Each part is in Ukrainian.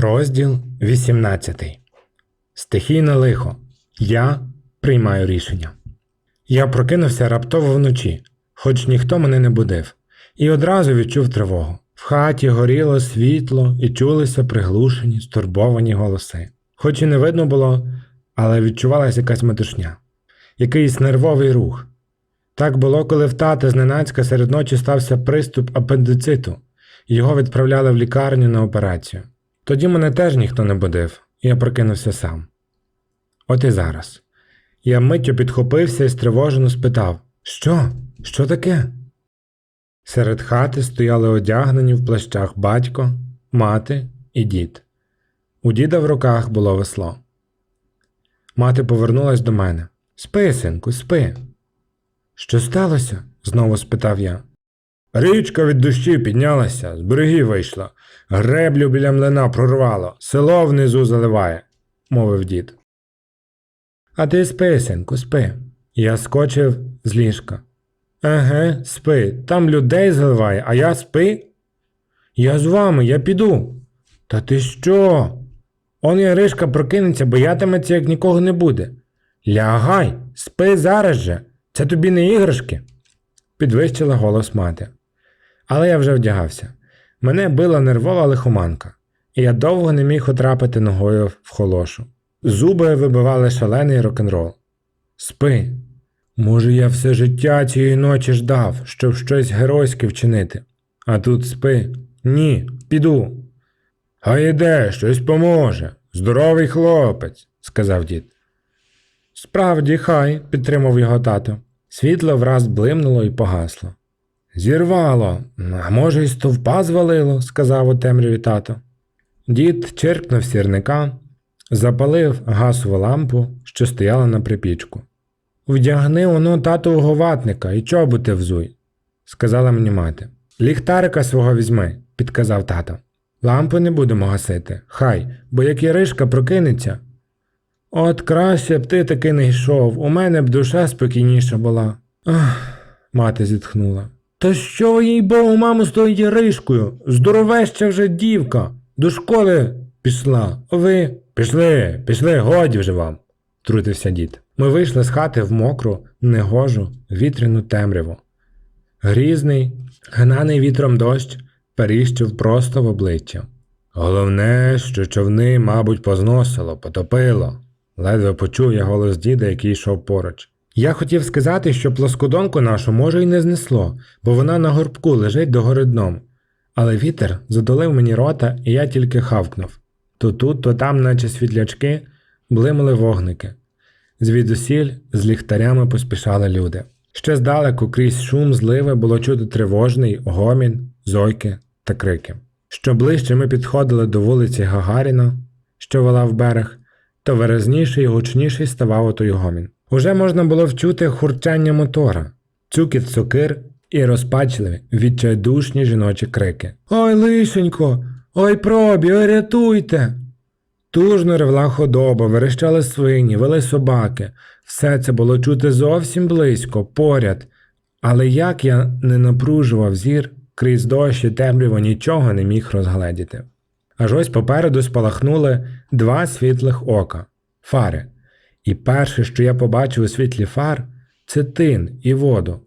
Розділ 18. Стихійне лихо. Я приймаю рішення. Я прокинувся раптово вночі, хоч ніхто мене не будив, і одразу відчув тривогу. В хаті горіло світло і чулися приглушені, стурбовані голоси. Хоч і не видно було, але відчувалася якась метушня, якийсь нервовий рух. Так було, коли в тата зненацька серед ночі стався приступ апендициту, його відправляли в лікарню на операцію. Тоді мене теж ніхто не будив, і я прокинувся сам. От і зараз. Я миттю підхопився і стривожено спитав Що? Що таке? Серед хати стояли одягнені в плащах батько, мати і дід. У діда в руках було весло. Мати повернулась до мене. Спи, синку, спи. Що сталося? знову спитав я. Річка від дощі піднялася, з берегів вийшла, греблю біля млина прорвало, село внизу заливає, мовив дід. А ти спи, синку, спи. Я скочив з ліжка. Еге, спи, там людей заливає, а я спи? Я з вами, я піду. Та ти що? Он Яришка прокинеться, боятиметься, як нікого не буде. Лягай, спи зараз же, це тобі не іграшки, підвищила голос мати. Але я вже вдягався. Мене била нервова лихоманка, і я довго не міг отрапити ногою в холошу. Зуби вибивали шалений рок-н-рол. Спи. Може, я все життя цієї ночі ждав, щоб щось геройське вчинити. А тут спи. Ні, піду. А йде, щось поможе. Здоровий хлопець, сказав дід. Справді, хай, підтримав його тато. Світло враз блимнуло і погасло. Зірвало, а може, й стовпа звалило, сказав у темряві тато. Дід черкнув сірника, запалив гасову лампу, що стояла на припічку. Вдягни оно татового ватника і чоботи взуй, сказала мені мати. Ліхтарика свого візьми, підказав тато. Лампу не будемо гасити, хай, бо як Яришка прокинеться. От краще б ти таки не йшов, у мене б душа спокійніша була. Ах, мати зітхнула. Та що їй богу, мамо, з тою Яришкою? Здоровеща вже дівка. До школи пішла. А Ви пішли, пішли, годі вже вам, трутився дід. Ми вийшли з хати в мокру, негожу, вітряну темряву. Грізний, гнаний вітром дощ періщив просто в обличчя. Головне, що човни, мабуть, позносило, потопило. Ледве почув я голос діда, який йшов поруч. Я хотів сказати, що плоскодонку нашу може й не знесло, бо вона на горбку лежить догори дном. Але вітер задолив мені рота, і я тільки хавкнув. То тут, то там, наче світлячки, блимали вогники. Звідусіль з ліхтарями поспішали люди. Ще здалеку крізь шум зливи було чути тривожний гомін, зойки та крики. Що ближче ми підходили до вулиці Гагаріна, що вела в берег, то виразніший і гучніший ставав отой гомін. Уже можна було вчути хурчання мотора, цюкіт сокир і розпачливі, відчайдушні жіночі крики. Ой, лишенько, ой пробі, ой рятуйте. Тужно ревла худоба, верещали свині, вели собаки. Все це було чути зовсім близько, поряд. Але як я не напружував зір, крізь дощ і темряву нічого не міг розгледіти. Аж ось попереду спалахнули два світлих ока фари. І перше, що я побачив у світлі фар, це тин і воду.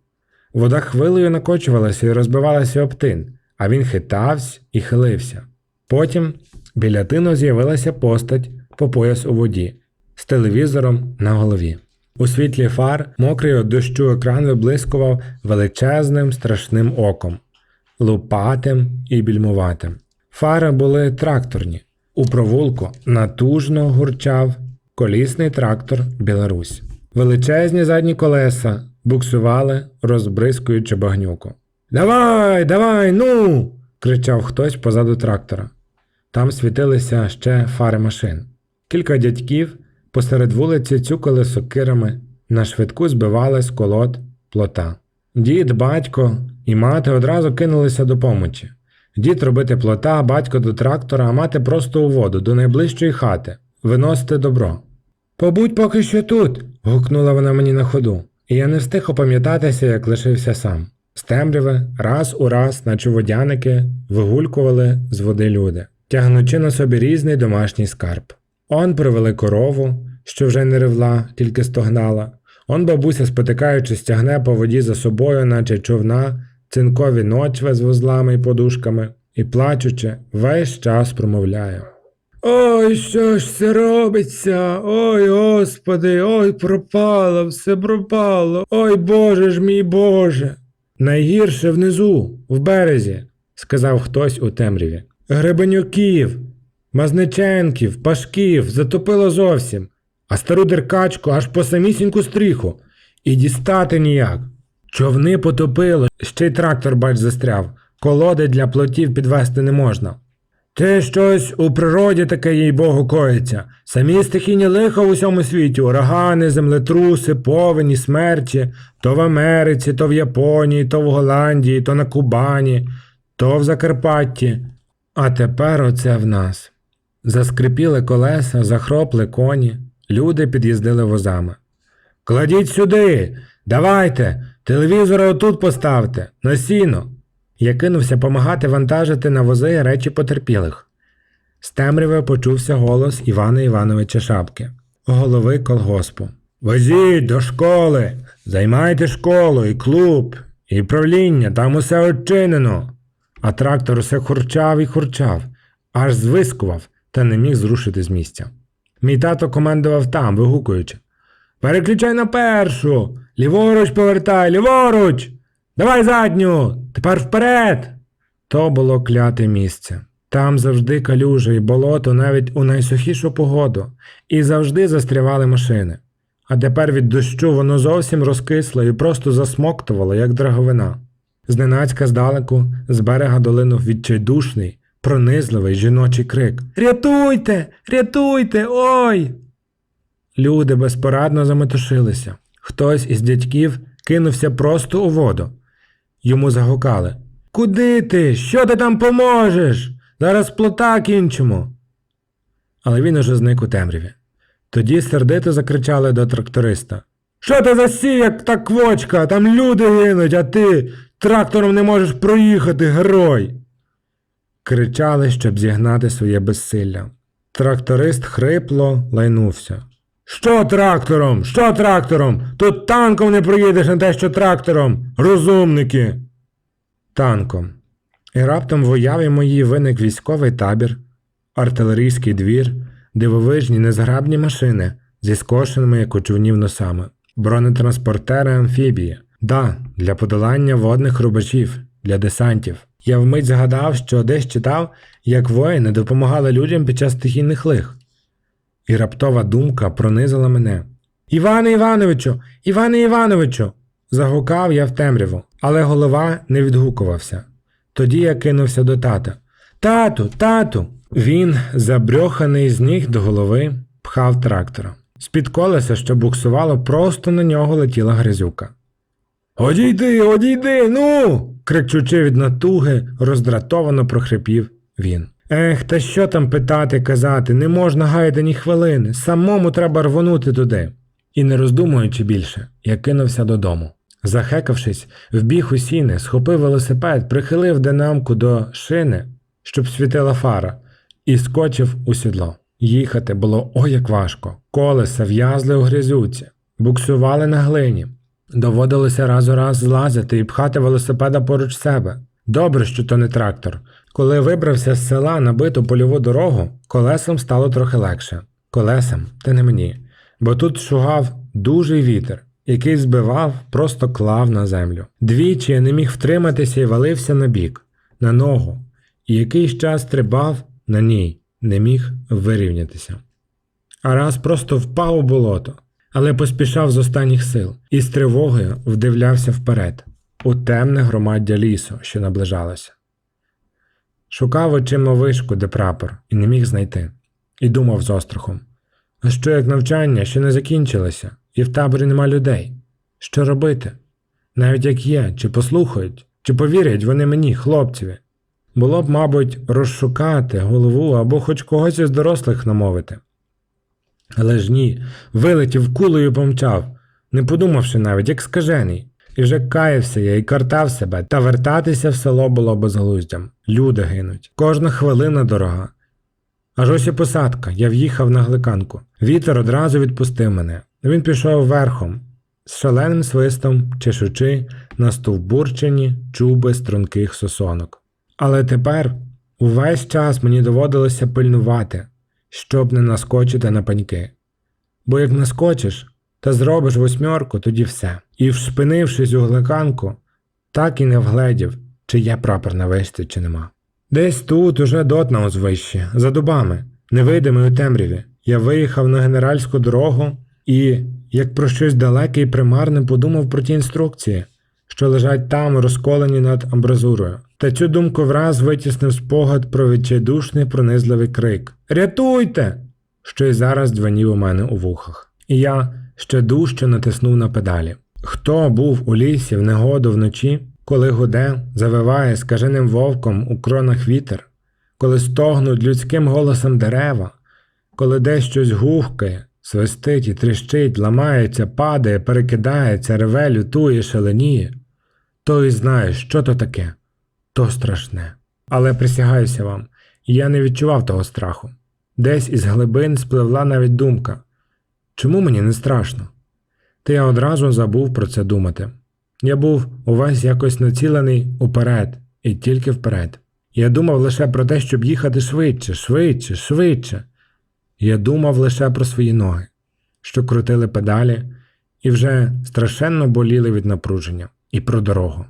Вода хвилею накочувалася і розбивалася об тин, а він хитався і хилився. Потім біля тину з'явилася постать по пояс у воді з телевізором на голові. У світлі фар мокрий від дощу екран виблискував величезним страшним оком, лупатим і більмуватим. Фари були тракторні. У провулку натужно гурчав колісний трактор Білорусь. Величезні задні колеса буксували, розбризкуючи багнюку. Давай, давай, ну. кричав хтось позаду трактора. Там світилися ще фари машин. Кілька дядьків посеред вулиці цюкали сокирами, на швидку збивали з колод плота. Дід, батько і мати одразу кинулися до помочі. Дід робити плота, батько до трактора, а мати просто у воду, до найближчої хати, виносити добро. Побудь поки що тут. гукнула вона мені на ходу, і я не встиг опам'ятатися, як лишився сам. З темряви раз у раз, наче водяники, вигулькували з води люди. тягнучи на собі різний домашній скарб. Он привели корову, що вже не ревла, тільки стогнала. Он бабуся, спотикаючись, тягне по воді за собою, наче човна, цинкові ночве з вузлами і подушками, і, плачучи, весь час промовляє. Ой, що ж це робиться? Ой, господи, ой, пропало, все пропало. Ой, Боже ж мій Боже. Найгірше внизу, в березі, сказав хтось у темряві. Гребенюків, Мазниченків, Пашків затопило зовсім, а стару деркачку аж по самісіньку стріху. І дістати ніяк. Човни потопило, ще й трактор, бач, застряв. Колоди для плотів підвести не можна. Те щось у природі таке, їй Богу, коїться. Самі стихійні лиха в усьому світі, урагани, землетруси, повені, смерті, то в Америці, то в Японії, то в Голландії, то на Кубані, то в Закарпатті. А тепер оце в нас. Заскрипіли колеса, захропли коні, люди під'їздили возами. Кладіть сюди, давайте, телевізора отут поставте, на сіно. Я кинувся помагати вантажити на вози речі потерпілих. З темряви почувся голос Івана Івановича Шапки, голови колгоспу. Возіть до школи, займайте школу і клуб, і правління, там усе очинено. А трактор усе хурчав і хурчав, аж звискував та не міг зрушити з місця. Мій тато командував там, вигукуючи. Переключай на першу. Ліворуч повертай, ліворуч. Давай задню. Тепер вперед. То було кляте місце. Там завжди калюжа і болото навіть у найсухішу погоду, і завжди застрявали машини. А тепер від дощу воно зовсім розкисло і просто засмоктувало, як драговина. Зненацька здалеку з берега долинув відчайдушний, пронизливий жіночий крик Рятуйте! Рятуйте! Ой! Люди безпорадно заметушилися. Хтось із дядьків кинувся просто у воду. Йому загукали Куди ти? Що ти там поможеш? Зараз плота кінчимо. Але він уже зник у темряві. Тоді сердито закричали до тракториста. Що ти за сіяк та квочка? Там люди гинуть, а ти трактором не можеш проїхати, герой. Кричали, щоб зігнати своє безсилля. Тракторист хрипло лайнувся. Що трактором? Що трактором? Тут танком не проїдеш на те, що трактором. Розумники. Танком. І раптом в уяві моїй виник військовий табір, артилерійський двір, дивовижні незграбні машини зі скошеними як у човнів носами, бронетранспортери амфібії, да, для подолання водних рубежів, для десантів. Я вмить згадав, що десь читав, як воїни допомагали людям під час стихійних лих. І раптова думка пронизила мене. Іване Івановичу, Іване Івановичу. загукав я в темряву, але голова не відгукувався. Тоді я кинувся до тата. Тату, тату. Він, забрьоханий з ніг до голови, пхав трактора. З-під колеса, що буксувало, просто на нього летіла грязюка. Одійди, одійди, ну. кричучи від натуги, роздратовано прохрипів він. Ех, та що там питати, казати, не можна гаяти ні хвилини, самому треба рвонути туди. І не роздумуючи більше, я кинувся додому. Захекавшись, вбіг у сіни, схопив велосипед, прихилив динамку до шини, щоб світила фара, і скочив у сідло. Їхати було ой як важко. Колеса в'язли у грязюці, буксували на глині. Доводилося раз у раз злазити і пхати велосипеда поруч себе. Добре, що то не трактор. Коли вибрався з села на биту польову дорогу, колесам стало трохи легше. Колесам, та не мені, бо тут шугав дужий вітер, який збивав, просто клав на землю. Двічі я не міг втриматися і валився на бік, на ногу, і якийсь час стрибав на ній, не міг вирівнятися. А раз просто впав у болото, але поспішав з останніх сил і з тривогою вдивлявся вперед, у темне громаддя лісу, що наближалося. Шукав очима вишку, де прапор, і не міг знайти, і думав з острахом. А що як навчання ще не закінчилося, і в таборі нема людей? Що робити? Навіть як є, чи послухають, чи повірять вони мені, хлопцеві? Було б, мабуть, розшукати голову або хоч когось із дорослих намовити. Але ж ні, вилетів кулею помчав, не подумавши навіть, як скажений. І вже каявся я і картав себе, та вертатися в село було безглуздям. Люди гинуть. Кожна хвилина дорога. Аж ось і посадка, я в'їхав на гликанку. Вітер одразу відпустив мене. Він пішов верхом, з шаленим свистом чешучи на стовбурчені чуби струнких сосонок. Але тепер увесь час мені доводилося пильнувати, щоб не наскочити на паньки. Бо як наскочиш та зробиш восьмерку, тоді все. І, вшпинившись у гликанку, так і не вгледів, чи є прапор на вишці, чи нема. Десь тут уже дот на узвищі, за дубами, невидимий у темряві. Я виїхав на генеральську дорогу і, як про щось далеке і примарне, подумав про ті інструкції, що лежать там, розколені над амбразурою. Та цю думку враз витіснив спогад про відчайдушний пронизливий крик Рятуйте! що й зараз дзвенів у мене у вухах. І я ще дужче натиснув на педалі. Хто був у лісі в негоду вночі, коли гуде, завиває скаженим вовком у кронах вітер, коли стогнуть людським голосом дерева, коли десь щось гухкає, свистить і тріщить, ламається, падає, перекидається, реве, лютує, шаленіє, то і знає, що то таке, то страшне. Але присягаюся вам, я не відчував того страху. Десь із глибин спливла навіть думка чому мені не страшно? Та я одразу забув про це думати. Я був увесь якось націлений уперед і тільки вперед. Я думав лише про те, щоб їхати швидше, швидше, швидше. Я думав лише про свої ноги, що крутили педалі і вже страшенно боліли від напруження, і про дорогу,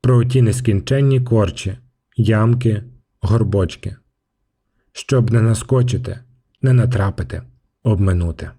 про ті нескінченні корчі, ямки, горбочки, щоб не наскочити, не натрапити, обминути.